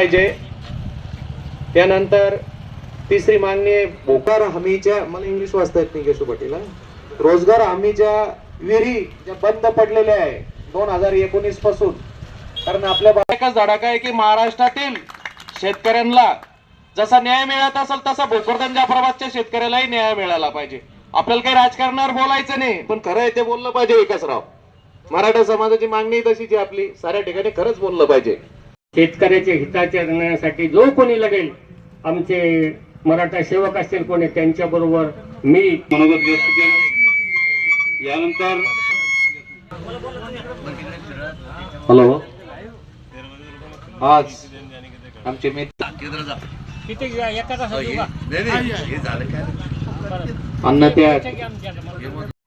पाहिजे. त्यानंतर तिसरी मागणी आहे भोकार हमीच्या मला इंग्लिश वाचता येत नाही केशू पाटील रोजगार हमीच्या विहिरी ज्या बंद पडलेल्या आहे दोन हजार एकोणीसपासून. कारण आपल्या एकच धडाका आहे की महाराष्ट्रातील शेतकऱ्यांना जसा न्याय मिळत असेल तसा भोकरदन जाफराबादच्या शेतकऱ्यालाही न्याय मिळाला पाहिजे. आपल्याला काही राजकारणावर बोलायचं नाही पण खरं आहे ते बोललं पाहिजे विकासराव मराठा समाजाची मागणी तशी जी आपली साऱ्या ठिकाणी खरंच बोललं पाहिजे. शेतकऱ्याच्या हिताच्या निर्णयासाठी जो कोणी लढेल आमचे मराठा सेवक असतील कोणी त्यांच्या बरोबर मी मनोगत व्यक्त केलं. यानंतर हॅलो. आज आमचे मित्र अन्नत्याग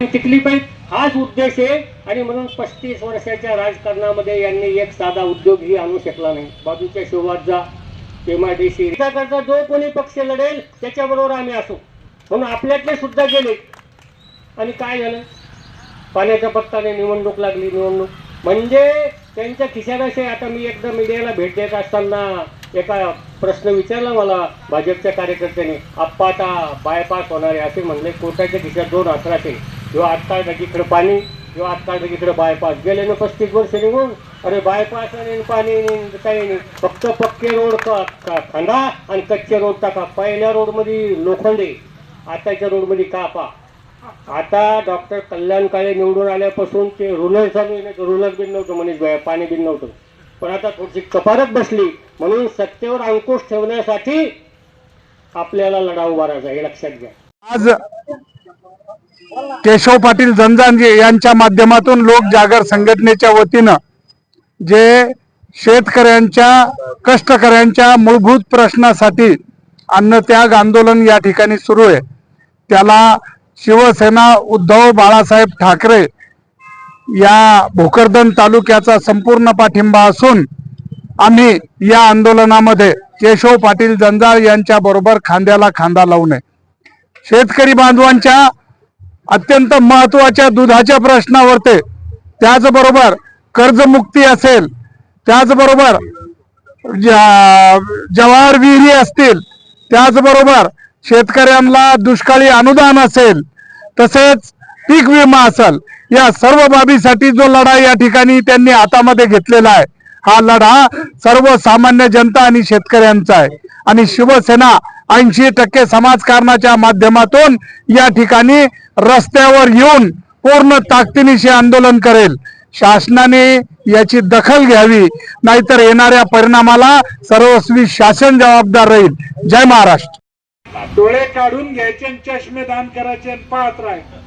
टिकली पाहिजे. हाच उद्देश आहे. आणि म्हणून पस्तीस वर्षाच्या राजकारणामध्ये यांनी एक साधा उद्योगही आणू शकला नाही. बाजूच्या शिवात जा एमआयडीसी करता जो कोणी पक्ष लढेल त्याच्याबरोबर आम्ही असू. म्हणून आपल्यातले सुद्धा गेले. आणि काय झालं? पाण्याच्या पत्ताने निवडणूक लागली निवडणूक. म्हणजे त्यांच्या खिशाराशी आता मी एकदा मीडियाला भेट देत असताना एका प्रश्न विचारला मला भाजपच्या कार्यकर्त्यांनी. आप्पा आता बायपास होणार आहे असे म्हणले. कोर्टाच्या खिशात दोन अकराशे किंवा आत्ता इकडं पाणी किंवा आत्ता इकडं बायपास गेले ना पस्तीस वर्ष निघून अरे बायपास आणि पाणी नाही, काही नाही फक्त पक्के रोड का- खांदा आणि कच्चे रोड टाका. पहिल्या रोडमध्ये लोखंडे आताच्या रोडमध्ये कापा. आता डॉक्टर कल्याण काळे निवडून आल्यापासून ते रुलर चालू रुलर बिन नव्हतं मनीष भाई पाणी बिन नव्हतं. पण आता थोडीशी कपारत बसली म्हणून सत्तेवर अंकुश ठेवण्यासाठी आपल्याला लढा उभारायचा हे लक्षात घ्या. आज केशव पाटील जंजांजे यांच्या माध्यमातून लोक जागर संघटनेच्या वतीनं जे शेतकऱ्यांच्या कष्टकऱ्यांच्या मूलभूत प्रश्नासाठी अन्नत्याग आंदोलन या ठिकाणी सुरू आहे. त्याला शिवसेना उद्धव बाळासाहेब ठाकरे या भोकरदन तालुक्याचा संपूर्ण पाठिंबा असून आम्ही या आंदोलनामध्ये केशव पाटील जंजाळ यांच्या बरोबर खांद्याला खांदा लावू नये. शेतकरी बांधवांच्या अत्यंत महत्त्वाच्या दुधाच्या प्रश्नावरते. त्याचबरोबर कर्जमुक्ती असेल त्याचबरोबर जवाहर विहिरी असतील त्याचबरोबर शेतकऱ्यांना दुष्काळी अनुदान असेल तसेच पीक विमा असेल या सर्व बाबीसाठी जो लढा या ठिकाणी त्यांनी हातामध्ये घेतलेला आहे. हा लढा सर्वसामान्य जनता आणि शेतकऱ्यांचा आहे. आणि शिवसेना ऐंशी टक्के समाजकारणाच्या माध्यमातून या ठिकाणी रस्त्यावर येऊन पूर्ण ताकदीनिशी आंदोलन करेल. शासनाने याची दखल घ्यावी नाहीतर येणाऱ्या परिणामाला सर्वस्वी शासन जबाबदार राहील. जय महाराष्ट्र. डोळे काढून घ्यायचे चष्मे दान करायचे आणि पाहत राहायचं.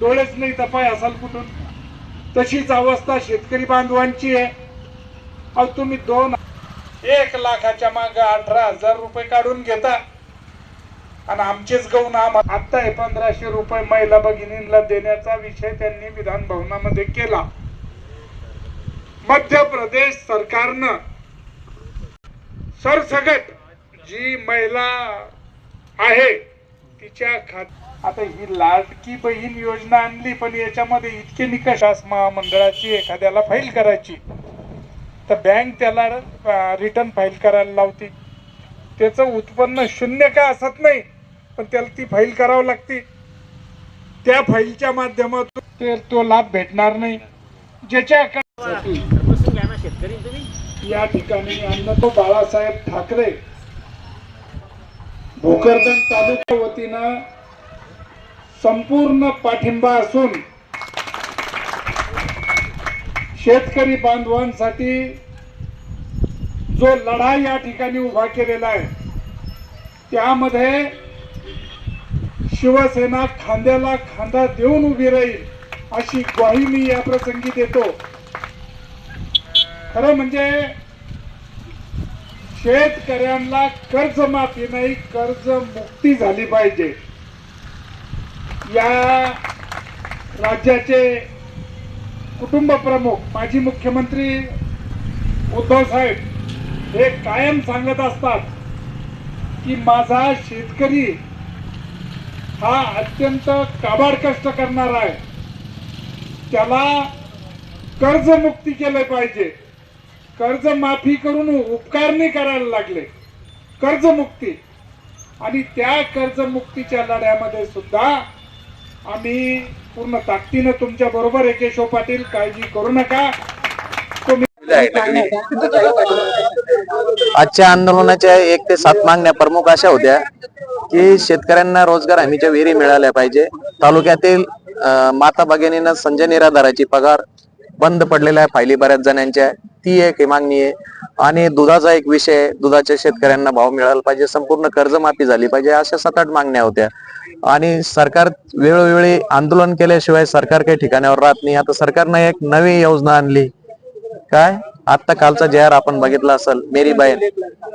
डोळेच नाही तपाय असाल कुठून? तशीच अवस्था शेतकरी बांधवांची आहे. अहो तुम्ही दोन एक लाखाच्या मागे अठरा हजार रुपये काढून घेता. आणि आमचेच गहू आम आता हे पंधराशे रुपये महिला भगिनींना देण्याचा विषय त्यांनी विधान भवनामध्ये केला. मध्य प्रदेश सरकारनं सरसगट जी महिला आहे तिच्या खात आता ही लाडकी बहीण योजना आणली पण याच्यामध्ये इतके निकष महामंडळाची एखाद्याला फाईल करायची. तर बँक त्याला रिटर्न फाईल करायला लावते. त्याचं उत्पन्न शून्य काय असत नाही? पण त्याला ती फाईल करावं लागते. त्या फाईलच्या माध्यमातून ते तो लाभ भेटणार नाही. ज्याच्या या ठिकाणी तो बाळासाहेब ठाकरे भोकरदन तालुका वतीनं संपूर्ण पाठिंबा असून शेतकरी बांधवांसाठी जो लढा या ठिकाणी उभा केलेला आहे त्यामध्ये शिवसेना खांद्याला खांदा देऊन उभी राहील अशी ग्वाही मी या प्रसंगी देतो. खरं म्हणजे शेतकऱ्यांना कर्जमाफी नाही कर्ज मुक्ती झाली पाहिजे. या राज्याचे कुटुंब प्रमुख माजी मुख्यमंत्री उद्धव साहेब हे कायम सांगत असतात की माझा शेतकरी हा अत्यंत काबाड कष्ट करणारा आहे. त्याला कर्जमुक्ती केलं पाहिजे. कर्ज माफी करून उपकारणी करायला लागले. कर्जमुक्ती आणि त्या कर्जमुक्तीच्या लढ्यामध्ये सुद्धा आम्ही पूर्ण ताकदीनं तुमच्या बरोबर एकेशो पाटील. काळजी करू नका. आजच्या आंदोलनाच्या एक ते सात मागण्या प्रमुख अशा होत्या की शेतकऱ्यांना रोजगार हमीच्या विहिरी मिळाल्या पाहिजे. तालुक्यातील माता भगिनींना संजय निराधाराची पगार बंद पडलेल्या फायली बऱ्याच जणांच्या. ती एक मागणी आहे. आणि दुधाचा एक विषय दुधाच्या शेतकऱ्यांना भाव मिळाला पाहिजे. संपूर्ण कर्जमाफी झाली पाहिजे अशा सात आठ मागण्या होत्या. आणि सरकार वेळोवेळी आंदोलन केल्याशिवाय सरकार काही ठिकाणावर राहत नाही. आता सरकारनं एक नवी योजना आणली. काय? आता कालचा जे आर आपण बघितला असेल मेरी बहीण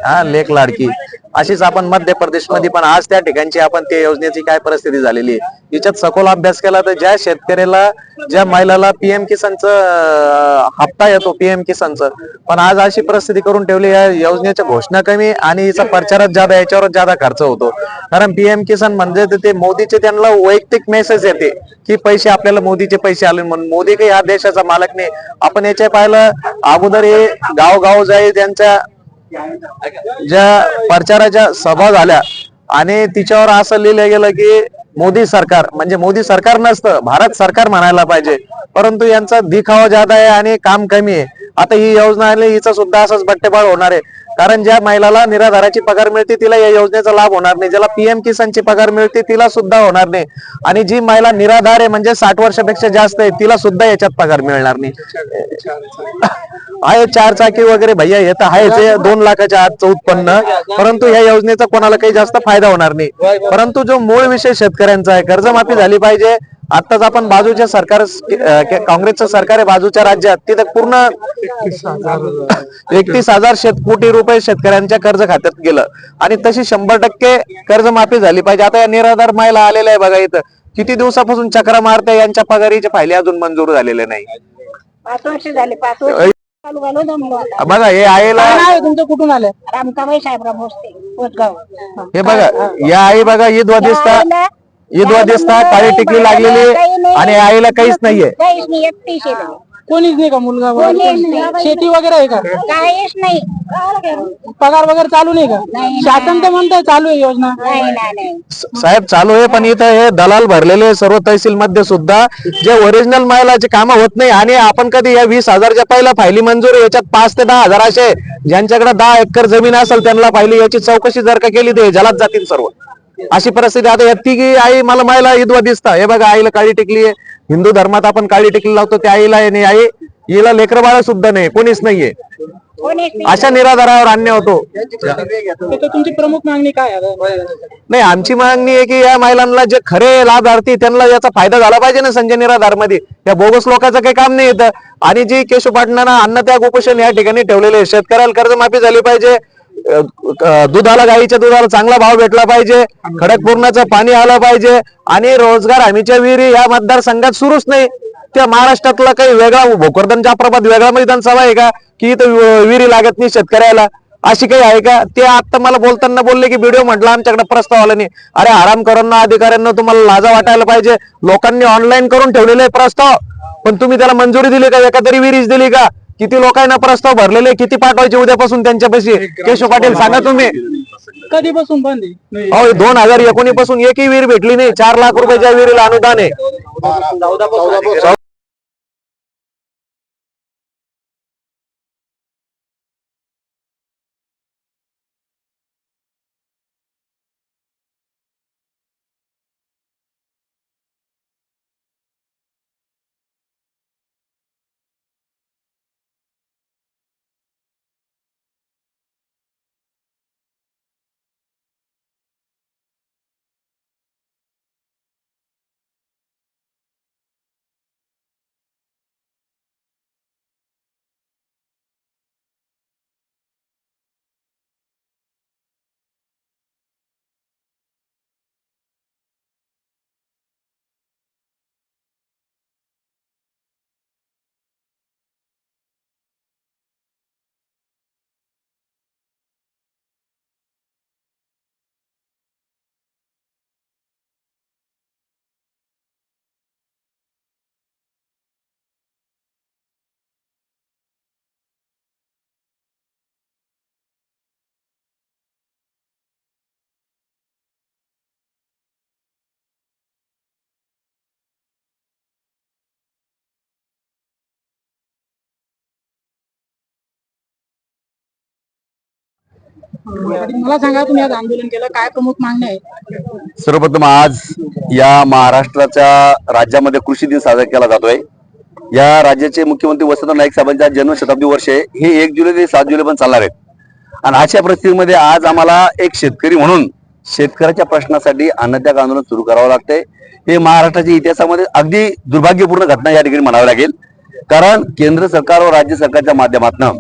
हा लेख लाडकी. अशीच आपण मध्य प्रदेशमध्ये पण आज त्या ठिकाणची आपण त्या योजनेची काय परिस्थिती झालेली आहे? याच्यात सखोल अभ्यास केला तर ज्या शेतकऱ्याला ज्या महिलाला पीएम किसानचं हप्ता येतो पीएम किसानचं पण आज अशी परिस्थिती करून ठेवली या योजनेच्या घोषणा कमी आणि हिचा प्रचारच ज्यादा याच्यावरच ज्यादा खर्च होतो. कारण पीएम किसान म्हणजे ते- ते मोदीचे त्यांना वैयक्तिक मेसेज येते की पैसे आपल्याला मोदीचे पैसे आले म्हणून. मोदी काही या देशाचा मालक नाही. आपण याच्या पाहिलं अगोदर हे गावगाव जाई त्यांच्या ज्या प्रचाराच्या सभा झाल्या आणि तिच्यावर असं लिहिलं गेलं की मोदी सरकार म्हणजे मोदी सरकार नसतं भारत सरकार म्हणायला पाहिजे. परंतु यांचा दिखावा ज्यादा आहे आणि काम कमी आहे. आता ही योजना आली हिचा सुद्धा असंच बट्टेबाळ होणार आहे. कारण ज्या महिलाला निराधाराची पगार मिळते तिला या योजनेचा लाभ होणार नाही. ज्याला पीएम किसानची पगार मिळते तिला सुद्धा होणार नाही. आणि जी महिला निराधार आहे म्हणजे साठ वर्षापेक्षा जास्त आहे तिला सुद्धा याच्यात पगार मिळणार नाही. आहे चार चाकी वगैरे भैया येत तर आहेच दोन लाखाच्या आजचं उत्पन्न. परंतु या योजनेचा कोणाला काही जास्त फायदा होणार नाही. परंतु जो मूळ विषय शेतकऱ्यांचा आहे कर्जमाफी झाली पाहिजे. आताच आपण बाजूच्या सरकार काँग्रेसचं सरकार आहे बाजूच्या राज्यात तिथे पूर्ण एकतीस हजार शेत कोटी रुपये शेतकऱ्यांच्या कर्ज खात्यात गेलं. आणि तशी शंभर टक्के कर्जमाफी झाली पाहिजे. आता या निराधार महिला आलेल्या आहे बघा इथं. किती दिवसापासून चक्रा मारते यांच्या पगारीच्या फायली अजून मंजूर झालेले नाही. बघा हे आईला तुमचं? कुठून आलं? रामकाबाई साहेबराव पोतगाव हे बघा या आई बघा ईद दिसता ईद दिसता काळी टिकली लागलेली आणि आईला काहीच नाहीये. काहीच नाही कोणीच नाही का मुलगा कोणीच वगैरे नाही. शेती वगैरे आहे का? काहीच नाही. पगार वगैरे चालू नाही का? शासन तर म्हणतंय चालू आहे योजना. नाही नाही नाही. स- साहेब चालू आहे पण इथं हे दलाल भरलेले सर्व तहसील मध्ये सुद्धा. जे ओरिजिनल महिलाचे कामं होत नाही आणि आपण कधी या वीस हजारच्या पहिला फायली मंजूर आहे, याच्यात पाच ते दहा हजार असे ज्यांच्याकडे दहा एकर जमीन असेल त्यांना फायली याची चौकशी जर का केली तर हे जलात जातील सर्व. अशी परिस्थिती आता या तिघी आई मला महिला ईदवा दिसता. हे बघा आईला काळी टिकली आहे हिंदू धर्मात आपण काळी टिकली लावतो त्या आईला आहे नाही आई हिला लेकर बाळ सुद्धा नाही कोणीच नाहीये. अशा निराधारावर अन्याय होतो. तुमची प्रमुख मागणी काय नाही आमची मागणी आहे की या महिलांना जे खरे लाभार्थी त्यांना याचा फायदा झाला पाहिजे ना संजय निराधारमध्ये या बोगस लोकांचं काही काम नाही येतं आणि जी केशव पाटणानं अन्नत्याग उपोषण या ठिकाणी ठेवलेले. शेतकऱ्याला कर्जमाफी झाली पाहिजे. दुधाला गाईच्या दुधाला चांगला भाव भेटला पाहिजे खडकपूर्णाचं पाणी आलं पाहिजे आणि रोजगार हमीच्या विहिरी या मतदारसंघात सुरूच नाही. त्या महाराष्ट्रातला काही वेगळा भोकरदन जाफराबाद वेगळा विधानसभा आहे का? की इथं विहिरी लागत नाही शेतकऱ्याला? अशी काही आहे का? ते आता मला बोलताना बोलले की व्हिडिओ म्हटलं आमच्याकडे प्रस्ताव आला नाही. अरे आराम करांना अधिकाऱ्यांना तुम्हाला लाजा वाटायला पाहिजे. लोकांनी ऑनलाईन करून ठेवलेले आहे प्रस्ताव. पण तुम्ही त्याला मंजुरी दिली का? एका तरी विहिरीच दिली का? किती लोकांना प्रस्ताव भरलेले किती पाठवायचे उद्यापासून त्यांच्यापाशी? केशव पाटील सांगा तुम्ही. कधीपासून बंद अहो दोन हजार एकोणीसपासून एकही विहीर भेटली नाही. चार लाख रुपयाच्या विहिरीला अनुदान आहे. मला सांगा तुम्ही आज आंदोलन केलं काय प्रमुख मागण्या आहेत? सर्वप्रथम आज या महाराष्ट्राच्या राज्यामध्ये कृषी दिन साजरा केला जातोय. या राज्याचे मुख्यमंत्री वसंतराव नाईक साहेबांच्या जन्मशताब्दी वर्ष हे एक जुलै ते सात जुलै पण चालणार आहेत. आणि अशा परिस्थितीमध्ये आज आम्हाला एक शेतकरी म्हणून शेतकऱ्याच्या प्रश्नासाठी अन्नत्याग आंदोलन सुरू करावं लागतंय. हे महाराष्ट्राच्या इतिहासामध्ये अगदी दुर्भाग्यपूर्ण घटना या ठिकाणी म्हणावी लागेल. कारण केंद्र सरकार व राज्य सरकारच्या माध्यमातून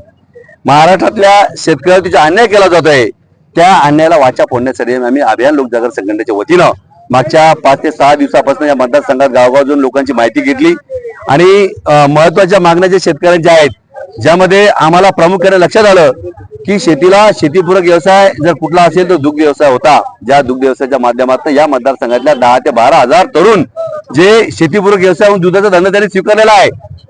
महाराष्ट्रातल्या शेतकऱ्यावर तिचा अन्याय केला जातोय त्या अन्यायाला वाचा फोडण्यासाठी आम्ही अभियान लोकजागर संघटनेच्या वतीनं मागच्या पाच ते सहा दिवसापासून या मतदारसंघात गावगाव जाऊन लोकांची माहिती घेतली. आणि महत्त्वाच्या मागण्या ज्या शेतकऱ्यांच्या आहेत ज्यामध्ये आम्हाला प्रामुख्याने लक्षात आलं की शेतीला शेतीपूरक व्यवसाय जर कुठला असेल तर दुग्ध व्यवसाय होता. ज्या दुग्ध व्यवसायाच्या माध्यमातून या मतदारसंघातल्या दहा ते बारा हजार तरुण जे शेतीपूरक व्यवसाय म्हणून दुधाचा धंदा त्यांनी स्वीकारलेला आहे.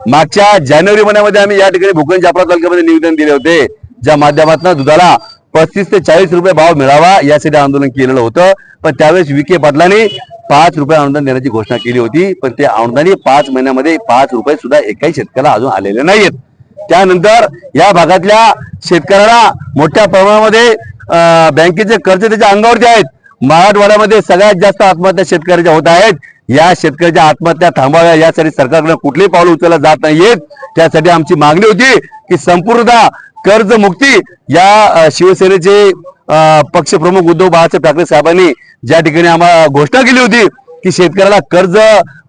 मागच्या जानेवारी महिन्यामध्ये आम्ही या ठिकाणी भूकंड जाफरा तालुक्यामध्ये निवेदन दिले होते ज्या माध्यमातून दुधाला पस्तीस ते चाळीस रुपये भाव मिळावा यासाठी आंदोलन केलेलं होतं. पण त्यावेळेस विखे पाटलांनी पाच रुपये अनुदान देण्याची घोषणा केली होती. पण ते अनुदान पाच महिन्यामध्ये पाच रुपये सुद्धा एकाही शेतकऱ्याला अजून आलेले नाहीयेत. त्यानंतर या भागातल्या शेतकऱ्याला मोठ्या प्रमाणामध्ये बँकेचे कर्ज त्याच्या अंगावरती आहेत. मराठवाड्यामध्ये सगळ्यात जास्त आत्महत्या शेतकऱ्याच्या होत आहेत. या शेतकऱ्याच्या आत्महत्या थांबाव्या यासाठी सरकारकडे कुठलेही पाऊल उचलला जात नाहीयेत त्यासाठी आमची मागणी होती की संपूर्णतः कर्जमुक्ती या शिवसेनेचे पक्षप्रमुख उद्धव बाळासाहेब ठाकरे साहेबांनी ज्या ठिकाणी आम्हाला घोषणा केली होती की शेतकऱ्याला कर्ज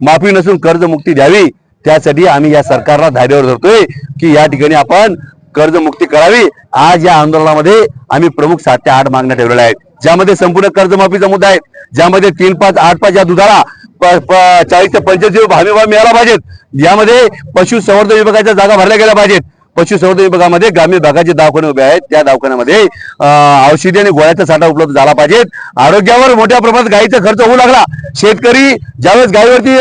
माफी नसून कर्जमुक्ती द्यावी त्यासाठी आम्ही या सरकारला धाड्यावर धरतोय की या ठिकाणी आपण कर्जमुक्ती करावी. आज या आंदोलनामध्ये आम्ही प्रमुख सात ते आठ मागण्या ठेवलेल्या आहेत. ज्यामध्ये संपूर्ण कर्जमाफीचा मुद्दा आहे. ज्यामध्ये तीन पाच आठ पाच या दुधाला चाळीस ते पंचेचाळीस हमीभाव मिळाला पाहिजेत. यामध्ये पशुसंवर्धन विभागाच्या जागा भरल्या गेल्या पाहिजेत. पशुसंवर्धन विभागामध्ये ग्रामीण भागाचे दवाखाने उभे आहेत. त्या दवाखान्यामध्ये औषधी आणि गोळ्याचा साठा उपलब्ध झाला पाहिजेत आरोग्यावर मोठ्या प्रमाणात गायीचा खर्च होऊ लागला. शेतकरी ज्यावेळेस गायीवरती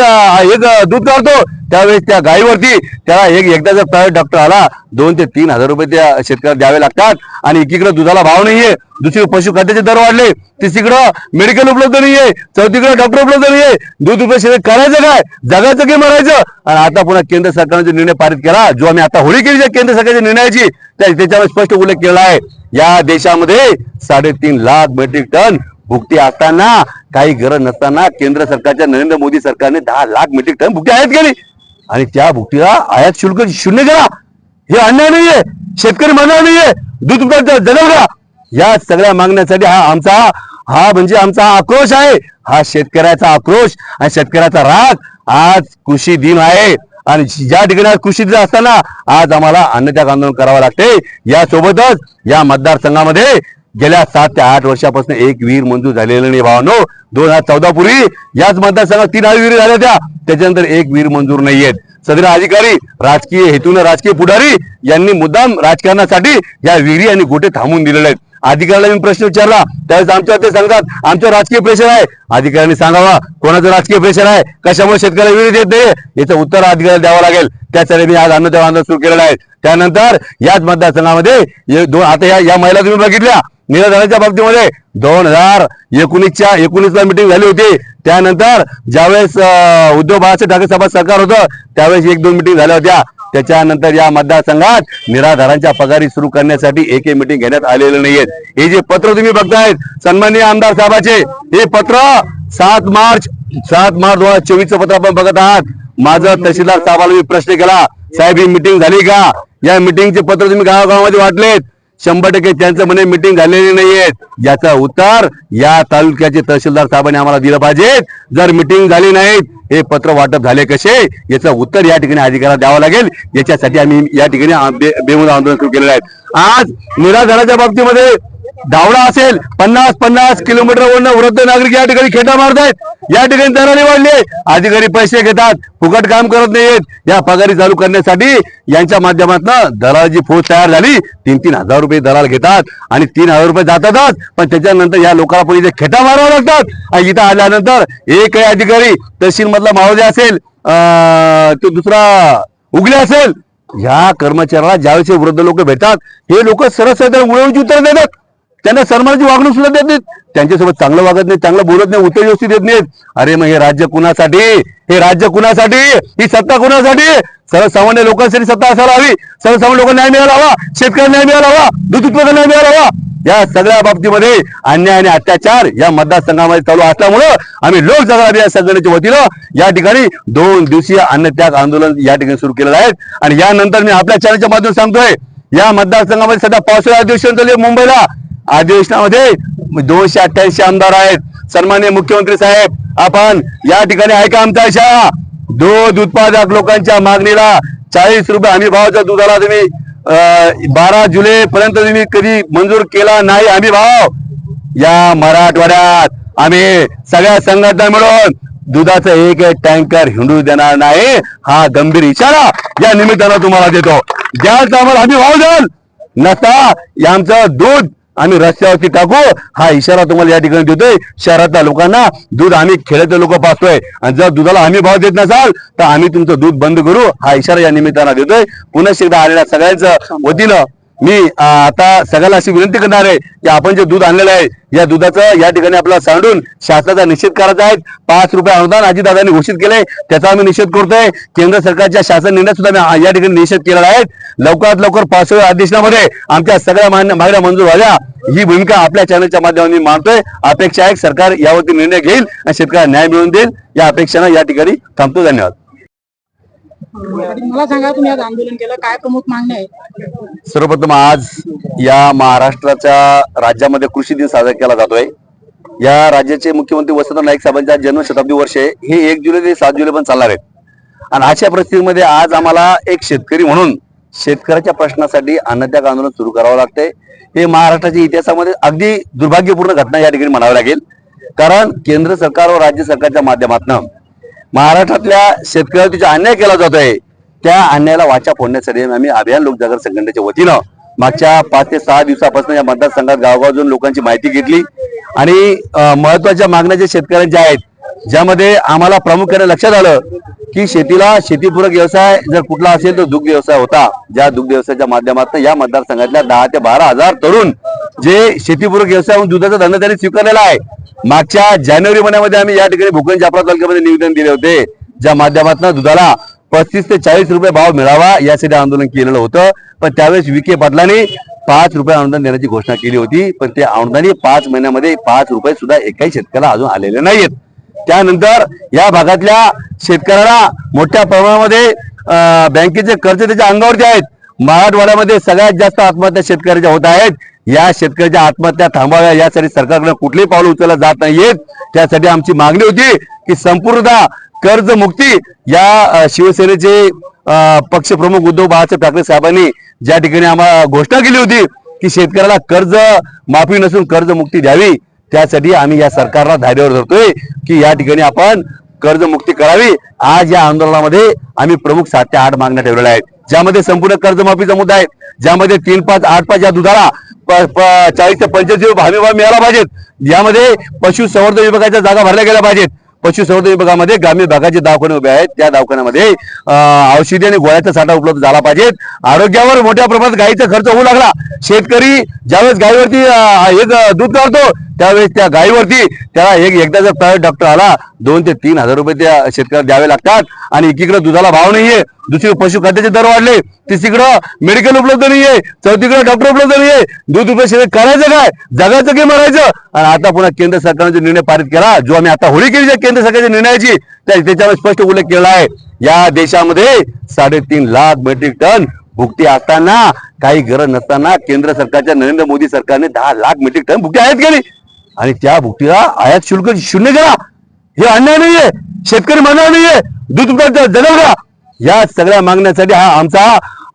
एक दूध काढतो त्यावेळेस त्या गायीवरती त्याला एक एकदा जर प्रायव्हेट डॉक्टर आला दोन ते तीन हजार रुपये त्या शेतकऱ्याला द्यावे लागतात. आणि एकीकडे दुधाला भाव नाहीये दुसरी पशुखाद्याचे दर वाढले तिसरीकडं मेडिकल उपलब्ध नाहीये चौथीकडे डॉक्टर उपलब्ध नाहीये. दूध उपलब्ध करायचं काय? जगायचं की मरायचं? आणि आता पुन्हा केंद्र सरकारने जो निर्णय पारित केला जो आम्ही आता होळी केली केंद्र सरकारच्या निर्णयाची त्याच्यावर स्पष्ट उल्लेख केला आहे. या देशामध्ये साडेतीन लाख मेट्रिक टन भुकटी असताना काही गरज नसताना केंद्र सरकारच्या नरेंद्र मोदी सरकारने दहा लाख मेट्रिक टन भुकटी आयात केली. आणि त्या भुकटीला आयात शुल्क शून्य करा. हे अन्याय नाहीये. शेतकरी म्हणणार नाहीये. दूध उत्पादन जगल का या सगळ्या मागण्यासाठी हा आमचा हा म्हणजे आमचा हा आक्रोश आहे. हा शेतकऱ्याचा आक्रोश आणि शेतकऱ्याचा राग आज कृषी दिन आहे. आणि ज्या ठिकाणी कृषी दिन असताना आज आम्हाला अन्नत्याग आंदोलन करावं लागते. यासोबतच या मतदारसंघामध्ये गेल्या सात ते आठ वर्षापासून एक वीर मंजूर झालेलं नाही भावानो. दोन हजार चौदा पूर्वी याच मतदारसंघात तीन हजार विहिरी झाल्या होत्या. त्याच्यानंतर एक वीर मंजूर नाही आहेत सदर अधिकारी राजकीय हेतून राजकीय पुढारी यांनी मुद्दाम राजकारणासाठी या विहिरी आणि गोटे थांबवून दिलेले आहेत. अधिकाऱ्याला मी प्रश्न विचारला त्यावेळेस आमच्या ते सांगतात आमचं राजकीय प्रेशर आहे. अधिकाऱ्यांनी सांगावा कोणाचं राजकीय प्रेशर आहे? कशामुळे शेतकऱ्याला विहिरी देत नाही याचं उत्तर अधिकाऱ्याला द्यावं लागेल. त्यासाठी मी आज अन्नदेव आंदोलन सुरू केलेलं आहे. त्यानंतर याच मतदारसंघामध्ये दोन आता या महिला तुम्ही बघितल्या निराधाराच्या बाबतीमध्ये दोन हजार एकोणीसच्या एकोणीसला मिटिंग झाली होती. त्यानंतर ज्यावेळेस उद्धव बाळासाहेब ठाकरे सभा सरकार होतं त्यावेळेस एक दोन मिटिंग झाल्या होत्या. त्याच्यानंतर या मतदारसंघात निराधारांच्या पगारी सुरू करण्यासाठी एक मिटिंग घेण्यात आलेलं नाहीयेत हे जे पत्र तुम्ही बघतायत सन्माननीय आमदार साहेबाचे हे पत्र सात मार्च सात मार्च दोन हजार चोवीसचं पत्र आपण बघत आहात. माझं तहसीलदार साहेबाला मी प्रश्न केला साहेब ही मिटिंग झाली का? या मिटिंगचे पत्र तुम्ही गावागावामध्ये वाटलेत. शंभर टक्के त्यांचं म्हणे मिटिंग झालेली नाहीयेत याचं उत्तर या तालुक्याचे तहसीलदार साहेबांनी आम्हाला दिलं पाहिजे. जर मिटिंग झाली नाहीत हे पत्र वाटप झाले कसे? याचं उत्तर या ठिकाणी अधिकाऱ्याला द्यावं लागेल. याच्यासाठी आम्ही या ठिकाणी बेमुद आंदोलन सुरू केलेलं आहे. आज निराधाराच्या बाबतीमध्ये धावडा असेल पन्नास पन्नास किलोमीटरवरनं वृद्ध नागरिक या ठिकाणी खेटा मारतायत. या ठिकाणी दराने वाढले अधिकारी पैसे घेतात फुकट काम करत नाहीयेत. या पगारी चालू करण्यासाठी यांच्या माध्यमातून दलालची फौज तयार झाली. तीन तीन हजार रुपये दलाल घेतात आणि तीन हजार रुपये जातातच. पण त्याच्यानंतर या लोकांना पण इथे खेटा मारावा लागतात. आणि इथं आल्यानंतर एकही अधिकारी तहसील मधला मावजे असेल अं, तो दुसरा उघडे असेल. ह्या कर्मचाऱ्याला ज्यावेळेस वृद्ध लोक भेटतात हे लोक सरळ सरळ उडवून उत्तर देतात. त्यांना सन्मानाची वागणूक सुद्धा देत नाहीत. त्यांच्यासोबत चांगलं वागत नाही चांगलं बोलत नाही उत्तर व्यवस्थित देत नाहीत. अरे मग हे राज्य कुणासाठी? हे राज्य कुणासाठी? ही सत्ता कुणासाठी? सर्वसामान्य लोकांसाठी सत्ता असायला हवी. सर्वसामान्य लोकांना न्याय मिळाला हवा. शेतकऱ्यांना न्याय मिळाला हवा. दूध उत्पादन न्याय मिळायला हवा. या सगळ्या बाबतीमध्ये अन्याय आणि अत्याचार या मतदारसंघामध्ये चालू असल्यामुळं आम्ही लोक जगणार अभियान संघटनेच्या वतीनं या ठिकाणी दोन दिवसीय अन्नत्याग आंदोलन या ठिकाणी सुरू केलेलं आहे. आणि यानंतर मी आपल्या चॅनलच्या माध्यमातून सांगतोय या मतदारसंघामध्ये सध्या पावसाळी अधिवेशन चालू मुंबईला. अधिवेशनामध्ये दोनशे अठ्ठ्याऐंशी आमदार आहेत. सन्मान्य मुख्यमंत्री साहेब आपण या ठिकाणी ऐका आमच्या अशा दूध उत्पादक लोकांच्या मागणीला चाळीस रुपये हमी भावाच्या दुधाला तुम्ही बारा जुलै पर्यंत तुम्ही कधी मंजूर केला नाही हमी भाव? या मराठवाड्यात आम्ही सगळ्या संघटना मिळून दुधाचं एक एक टँकर हिंडू देणार नाही. हा गंभीर इशारा या निमित्तानं तुम्हाला देतो. ज्याच आम्हाला हमी भाव द्याल नसता या आमचं दूध आम्ही रस्त्यावरती टाकू. हा इशारा तुम्हाला या ठिकाणी देतोय. शहरातल्या लोकांना दूध आम्ही खेड्यातले लोक पाहतोय आणि जर दुधाला आम्ही भाव देत नसाल तर आम्ही तुमचं दूध बंद करू. हा इशारा या निमित्तानं देतोय. पुन्हा एकदा आलेल्या सगळ्यांचं वतीनं मी आता सगळ्याला अशी विनंती करणार आहे की आपण जे दूध आणलेलं आहे या दुधाचं या ठिकाणी आपल्याला सांडून शासनाचा निषेध करायचा आहे. पाच रुपये अनुदान अजितदादांनी घोषित केलंय त्याचा आम्ही निषेध करतोय. केंद्र सरकारच्या शासन निर्णय सुद्धा आम्ही या ठिकाणी निषेध केलेला आहे. लवकरात लवकर पाचव्या अधिवेशनामध्ये आमच्या सगळ्या मागण्या मंजूर व्हाव्या. ही भूमिका आपल्या चॅनलच्या माध्यमातून मी मानतोय अपेक्षा आहे सरकार यावरती निर्णय घेईल आणि शेतकऱ्यांना न्याय मिळवून देईल. या अपेक्षानं या ठिकाणी थांबतो. धन्यवाद. मला सांगा तुम्ही आज आंदोलन केलं काय प्रमुख मागण्या आहेत? सर्वप्रथम आज या महाराष्ट्राच्या राज्यामध्ये कृषी दिन साजरा केला जातोय. या राज्याचे मुख्यमंत्री वसंतराव नाईक साहेबांच्या जन्म शताब्दी वर्ष आहे हे एक जुलै ते सात जुलै पण चालणार आहेत. आणि अशा परिस्थितीमध्ये आज आम्हाला एक शेतकरी म्हणून शेतकऱ्याच्या प्रश्नासाठी अन्नत्याग आंदोलन सुरू करावं लागतंय. हे महाराष्ट्राच्या इतिहासामध्ये अगदी दुर्भाग्यपूर्ण घटना या ठिकाणी म्हणावी लागेल. कारण केंद्र सरकार व राज्य सरकारच्या माध्यमातून महाराष्ट्रातल्या शेतकऱ्यावर जो अन्याय केला जातोय. त्या अन्यायाला वाचा फोडण्यासाठी आम्ही अभियान लोकजागर संघटनेच्या वतीनं मागच्या पाच ते सहा दिवसापासून या मतदारसंघात गावगाव जाऊन लोकांची माहिती घेतली. आणि महत्त्वाच्या मागण्या ज्या शेतकऱ्यांच्या आहेत ज्यामध्ये आम्हाला प्रामुख्याने लक्षात आलं की शेतीला शेतीपूरक व्यवसाय जर कुठला असेल तर दुग्ध व्यवसाय होता. ज्या दुग्ध व्यवसायाच्या माध्यमातून या मतदारसंघातल्या दहा ते बारा हजार तरुण जे शेतीपूरक व्यवसाय म्हणून दुधाचा धंदा त्यांनी स्वीकारलेला आहे. मागच्या जानेवारी महिन्यामध्ये आम्ही या ठिकाणी भूकन जाफरा तालुक्यामध्ये निवेदन दिले होते ज्या माध्यमातून दुधाला पस्तीस ते चाळीस रुपये भाव मिळावा यासाठी आंदोलन केलेलं होतं. पण त्यावेळेस विखे पाटलांनी पाच रुपये अनुदान देण्याची घोषणा केली होती. पण ते अनुदानी पाच महिन्यामध्ये पाच रुपये सुद्धा एकाही शेतकऱ्याला अजून आलेले नाहीयेत. त्यानंतर या भागातल्या शेतकऱ्याला मोठ्या प्रमाणामध्ये बँकेचे कर्ज त्याच्या अंगावरती आहेत. मराठवाड्यामध्ये सगळ्यात जास्त आत्महत्या शेतकऱ्याच्या होत आहेत. या शेतकऱ्याच्या आत्महत्या थांबाव्या यासाठी सरकारकडे कुठलेही पाऊल उचलला जात नाहीयेत. त्यासाठी आमची मागणी होती की संपूर्णतः कर्जमुक्ती या शिवसेनेचे पक्षप्रमुख उद्धव बाळासाहेब ठाकरे साहेबांनी ज्या ठिकाणी आम्हाला घोषणा केली होती की शेतकऱ्याला कर्ज माफी नसून कर्जमुक्ती द्यावी त्यासाठी आम्ही या सरकारला धायर्यावर धरतोय की या ठिकाणी आपण कर्जमुक्ती करावी. आज या आंदोलनामध्ये आम्ही प्रमुख सात ते आठ मागण्या ठेवलेल्या आहेत. ज्यामध्ये संपूर्ण कर्जमाफीचा मुद्दा आहे. ज्यामध्ये तीन पाच आठ पाच या दुधाला चाळीस ते पंचेचाळीस हमी भाव मिळाला पाहिजेत. यामध्ये पशुसंवर्धन विभागाच्या जागा भरल्या गेल्या पाहिजेत. पशुसंवर्धन विभागामध्ये ग्रामीण भागाचे दवाखाने उभे आहेत. त्या दवाखान्यामध्ये औषधी आणि गोळ्याचा साठा उपलब्ध झाला पाहिजेत. आरोग्यावर मोठ्या प्रमाणात गायीचा खर्च होऊ लागला. शेतकरी ज्यावेळेस गायीवरती एक दूध काढतो त्यावेळेस त्या गायीवरती त्याला एक एकदा जर प्रायव्हेट डॉक्टर आला दोन ते तीन हजार रुपये त्या शेतकऱ्याला द्यावे लागतात आणि एकीकडे दुधाला भाव नाहीये दुसरी पशुखाद्याचे दर वाढले तिसरीकडं मेडिकल उपलब्ध नाहीये चौथीकडे डॉक्टर उपलब्ध नाहीये. दूध उपलब्ध शेत करायचं काय? जगायचं की मरायचं? आणि आता पुन्हा केंद्र सरकारने जो निर्णय पारित केला जो आम्ही आता होळी केली केंद्र सरकारच्या निर्णयाची त्याच्यावर स्पष्ट उल्लेख केला आहे. या देशामध्ये साडेतीन लाख मेट्रिक टन भुकटी असताना काही गरज नसताना केंद्र सरकारच्या नरेंद्र मोदी सरकारने दहा लाख मेट्रिक टन भुकटी आहेत केली आणि त्या भुकटीला आयात शुल्क शून्य करा. हे अन्याय नाहीये. शेतकरी म्हणणार नाहीये. दूध उपलब्ध जगल या सगळ्या मागण्यासाठी हा आमचा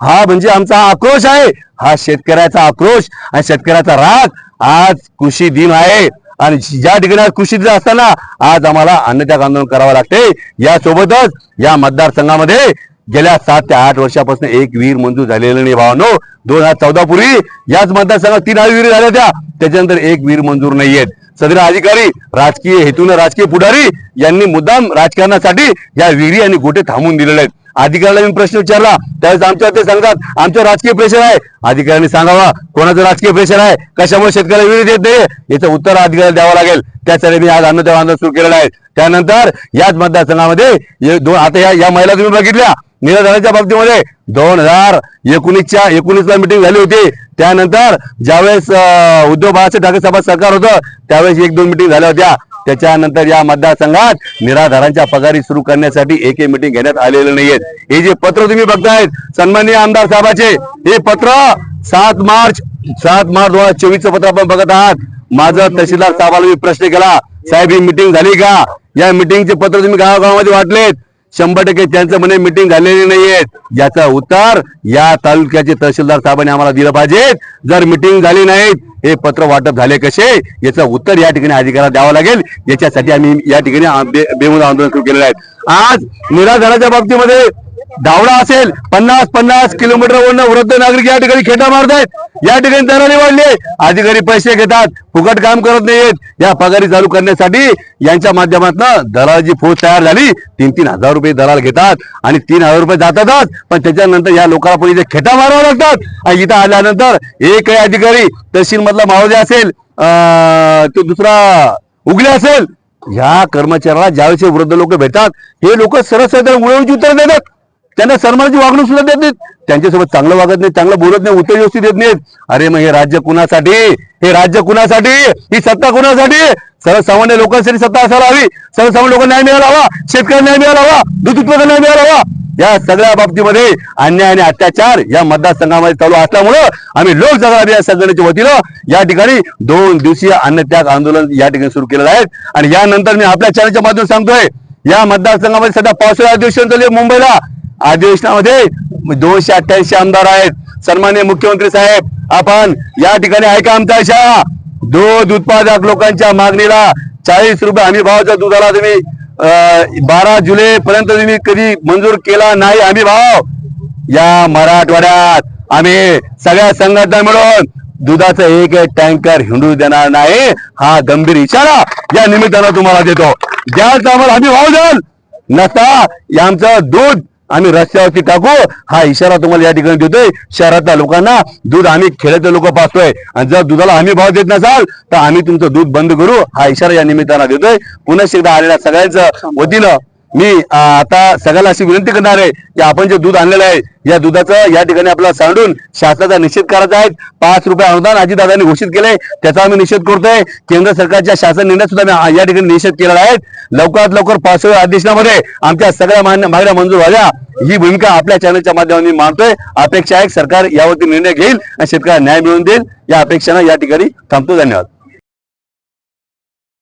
हा म्हणजे आमचा आक्रोश आहे. हा शेतकऱ्याचा आक्रोश आणि शेतकऱ्याचा राग आज कृषी दिन आहे. आणि ज्या ठिकाणी कृषी दिन असताना आज आम्हाला अन्नत्याग आंदोलन करावं लागते. यासोबतच या मतदारसंघामध्ये गेल्या सात ते आठ वर्षापासून एक विहीर मंजूर झालेलं नाही भावानो. दोन हजार चौदा पूर्वी याच मतदारसंघात तीन हजार विहिरी झाल्या होत्या. त्याच्यानंतर एक विहीर मंजूर नाहीयेत. सदर अधिकारी राजकीय हेतून राजकीय पुढारी यांनी मुद्दाम राजकारणासाठी या विहिरी आणि गोटे थांबून दिलेले आहेत. अधिकाऱ्याला मी प्रश्न विचारला त्यावेळेस आमच्या ते सांगतात आमचं राजकीय प्रेशर आहे. अधिकाऱ्यांनी सांगावा कोणाचं राजकीय प्रेशर आहे? कशामुळे शेतकऱ्याला विहिरी देत नाही याचं उत्तर अधिकाऱ्याला द्यावं लागेल. त्यासाठी मी आज अन्नदेव आंदोलन सुरू केलेलं आहे. त्यानंतर याच मतदारसंघामध्ये दोन आता या या महिला तुम्ही बघितल्या निराधाराच्या बाबतीमध्ये दोन हजार एकोणीसच्या एकोणीसला मिटिंग झाली होती. त्यानंतर ज्यावेळेस उद्धव बाळासाहेब ठाकरे सभा सरकार होतं त्यावेळेस एक दोन मिटिंग झाल्या होत्या. त्याच्यानंतर या मतदारसंघात निराधारांच्या पगारी सुरू करण्यासाठी एकही मिटिंग घेण्यात आलेलं नाहीयेत हे जे पत्र तुम्ही बघतायत सन्माननीय आमदार साहेबाचे हे पत्र सात मार्च सात मार्च दोन हजार चोवीसचं पत्र आपण बघत आहात. माझं तहसीलदार साहेबाला मी प्रश्न केला साहेब ही मिटिंग झाली का? या मिटिंगचे पत्र तुम्ही गावागावामध्ये वाटलेत. शंभर टक्के त्यांचं म्हणे मिटिंग झालेली नाहीयेत याचं उत्तर या तालुक्याचे तहसीलदार साहेबांनी आम्हाला दिलं पाहिजे. जर मिटिंग झाली नाहीत हे पत्र वाटप झाले कसे? याचं उत्तर या ठिकाणी अधिकाऱ्याला द्यावं लागेल. याच्यासाठी आम्ही या ठिकाणी बेमुद आंदोलन सुरू केलेलं आहे. आज निराधाराच्या बाबतीमध्ये धावडा असेल पन्नास पन्नास किलोमीटरवरनं वृद्ध नागरिक या ठिकाणी खेटा मारतायत या ठिकाणी दराने वाढले अधिकारी पैसे घेतात फुकट काम करत नाहीत या पगारी चालू करण्यासाठी यांच्या माध्यमातून दलालाची फौज तयार झाली. तीन तीन हजार रुपये दलाल घेतात आणि तीन हजार रुपये जातातच. पण त्याच्यानंतर या लोकांना पण इथे खेटा मारावा लागतात. आणि इथं आल्यानंतर एकही अधिकारी तहसील मधला मावजे असेल अं, तो दुसरा उगले असेल ह्या कर्मचाऱ्याला ज्यावेळेस वृद्ध लोक भेटतात हे लोक सरळ सरळ उडवून उत्तर देतात त्यांना सन्मानाची वागणूक सुद्धा देत नाहीत. त्यांच्यासोबत चांगलं वागत नाही चांगलं बोलत नाही उत्तर व्यवस्थित देत नाहीत. अरे मग हे राज्य कुणासाठी? हे राज्य कुणासाठी? ही सत्ता कुणासाठी? सर्वसामान्य लोकांसाठी सत्ता असायला हवी. सर्वसामान्य लोकांना न्याय मिळाला हवा. शेतकऱ्यांना न्याय मिळायला हवा. दूध उत्पादन न्याय मिळायला हवा. या सगळ्या बाबतीमध्ये अन्याय आणि अत्याचार या मतदारसंघामध्ये चालू असल्यामुळं आम्ही लोक या संघटनेच्या वतीनं या ठिकाणी दोन दिवसीय अन्नत्याग आंदोलन या ठिकाणी सुरू केलेलं आहे. आणि यानंतर मी आपल्या चॅनलच्या माध्यमातून सांगतोय या मतदारसंघामध्ये सध्या पावसाळी अधिवेशन चालू मुंबईला. अधिवेशनामध्ये दोनशे अठ्ठ्याऐंशी आमदार आहेत. सन्मान्य मुख्यमंत्री साहेब आपण या ठिकाणी ऐका आमचा अशा दूध उत्पादक लोकांच्या मागणीला चाळीस रुपये हमी भावाच्या दुधाला तुम्ही बारा जुलै पर्यंत तुम्ही कधी मंजूर केला नाही हमी भाव? या मराठवाड्यात आम्ही सगळ्या संघटना मिळून दुधाचं एक टँकर हिंडू देणार नाही. हा गंभीर इशारा या निमित्तानं तुम्हाला देतो. ज्या आम्हाला हमी भाव द्याल नसता आमचं दूध आम्ही रस्त्यावरती टाकू. हा इशारा तुम्हाला या ठिकाणी देतोय. शहरातल्या लोकांना दूध आम्ही खेड्यातले लोक पाहतोय आणि जर दुधाला आम्ही भाव देत नसाल तर आम्ही तुमचं दूध बंद करू. हा इशारा या निमित्तानं देतोय. पुन्हा एकदा आलेल्या सगळ्यांचं वतीनं मी आता सगळ्याला अशी विनंती करणार आहे की आपण जे दूध आणलेलं आहे या दुधाचं या ठिकाणी आपल्याला सांडून शासनाचा निषेध करायचा आहे. पाच रुपये अनुदान अजितदादांनी घोषित केले त्याचा आम्ही निषेध करतोय. केंद्र सरकारच्या शासन निर्णय सुद्धा या ठिकाणी निषेध केलेला आहे. लवकरात लवकर पाचव्या अधिवेशनामध्ये आमच्या सगळ्या मागण्या मंजूर व्हाव्या. ही भूमिका आपल्या चॅनलच्या माध्यमातून मानतोय अपेक्षा आहे सरकार यावरती निर्णय घेईल आणि शेतकऱ्यांना न्याय मिळवून देईल. या अपेक्षानं या ठिकाणी थांबतो. धन्यवाद.